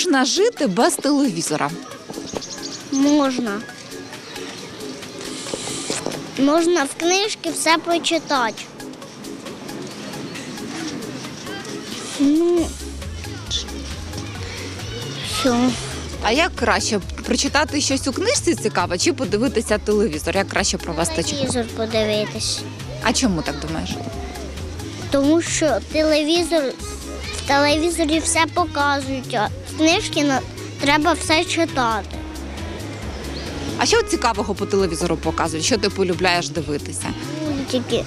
можна жити без телевізора? Можна. Можна в книжки все почитати. Ну, що? А як краще прочитати щось у книжці цікаве чи подивитися телевізор? Як краще провести час? Телевізор подивитись. А чому так думаєш? Тому що телевізор, в телевізорі все показують, а книжки треба все читати. А що цікавого по телевізору показують? Що ти полюбляєш дивитися? Мультики,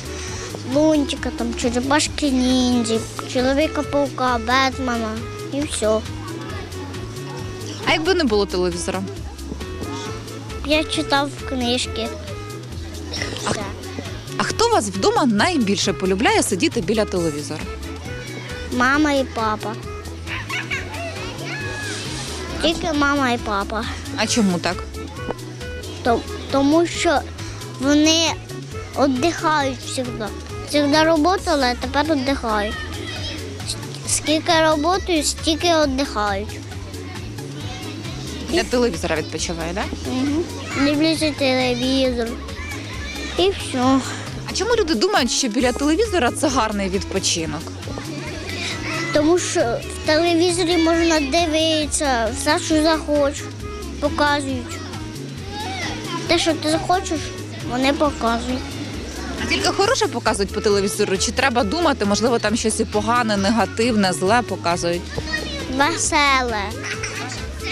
лунтика, там черепашки ніндзі, чоловіка паука, Бетмена і все. А якби не було телевізора? Я читав книжки. Все. А хто у вас вдома найбільше полюбляє сидіти біля телевізора? Мама і папа. Тільки мама і папа. А чому так? Тому що вони віддихають завжди. Завжди працювали, а тепер віддихають. Скільки працюють, стільки віддихають. Для телевізора відпочиває, так? Угу. Дивляться телевізор. І все. А чому люди думають, що біля телевізора це гарний відпочинок? Тому що в телевізорі можна дивитися, все, що захочеш, показують. Те, що ти захочеш, вони показують. А тільки хороше показують по телевізору, чи треба думати, можливо, там щось і погане, негативне, зле показують? Веселе.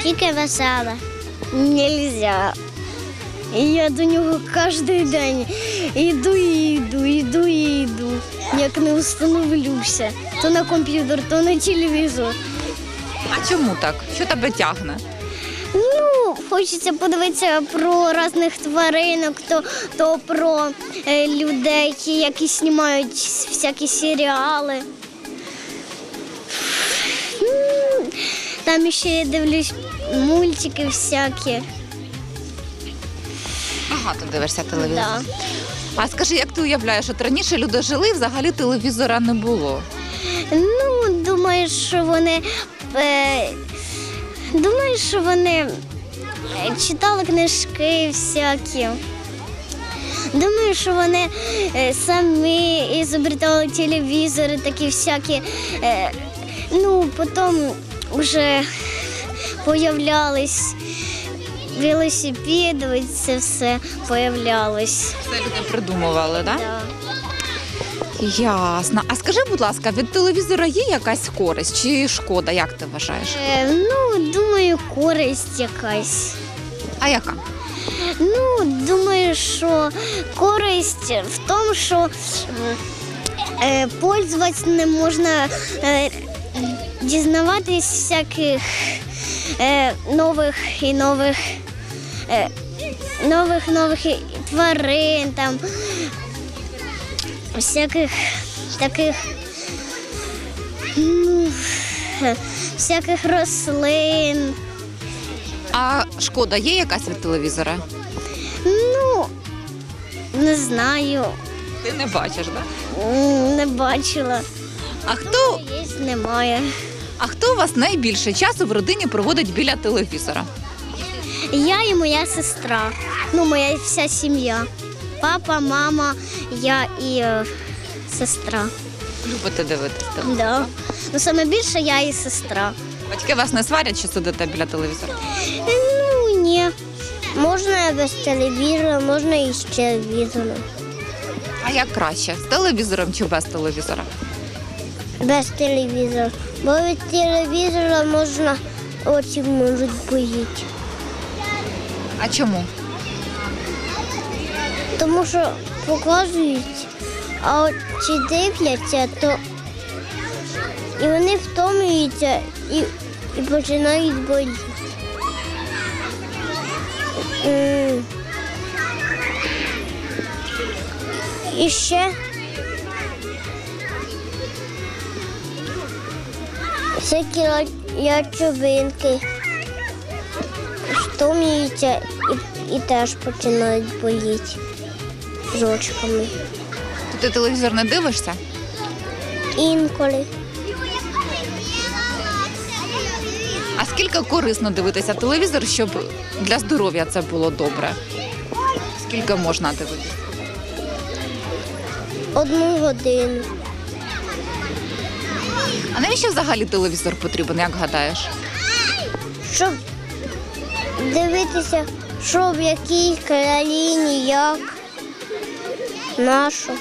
Тільки веселе. Нельзя. І я до нього кожен день іду і йду, іду і йду. Як не встановлюся. То на комп'ютер, то на телевізор. А чому так? Що тебе тягне? Ну, хочеться подивитися про різних тваринок, то, то про е, людей, які знімають всякі серіали. Там ще я дивлюсь мультики всякі. Багато дивишся телевізор. Да. А скажи, як ти уявляєш, от раніше люди жили, взагалі телевізора не було. Ну, думаю, що вони. Е, думаю, що вони е, читали книжки всякі. Думаю, що вони е, самі ізобретали телевізори, такі всякі. Е, ну, потім вже появлялись велосипеди, це все появлялось. Це люди придумували, так? Да. Ясно. А скажи, будь ласка, від телевізора є якась користь чи шкода, як ти вважаєш? Е, ну, думаю, користь якась. А яка? Ну, думаю, що користь в тому, що е, пользуватися не можна е, дізнаватись всяких е, нових і нових нових нових тварин, там всяких таких ну, е, всяких рослин. А шкода є якась від телевізора? Ну, не знаю, Ти не бачиш, так? м, не бачила. А хто, Є, немає. а хто у вас найбільше часу в родині проводить біля телевізора? Я і моя сестра. Ну, моя вся сім'я. Папа, мама, я і е, сестра. Любите дивитися телевізор? Да. Ну, саме більше я і сестра. Батьки вас не сварять, що сидите біля телевізора? Ну, ні. Можна без телевізора, можна і з телевізором. А як краще? З телевізором чи без телевізора? Без телевізора. Бо від телевізора можна очі можуть боліти. А чому? Тому що показують, а чи дивляться, то і вони втомлюються і, і починають боліти. І ще всякі ячовинки втомлюються і, і теж починають боліти з очками. Ти телевізор не дивишся? Інколи. А Наскільки корисно дивитися телевізор, щоб для здоров'я це було добре? Скільки можна дивитися? Одну годину. А навіщо взагалі телевізор потрібен, як гадаєш? Щоб дивитися, що в якій країні, як нашу.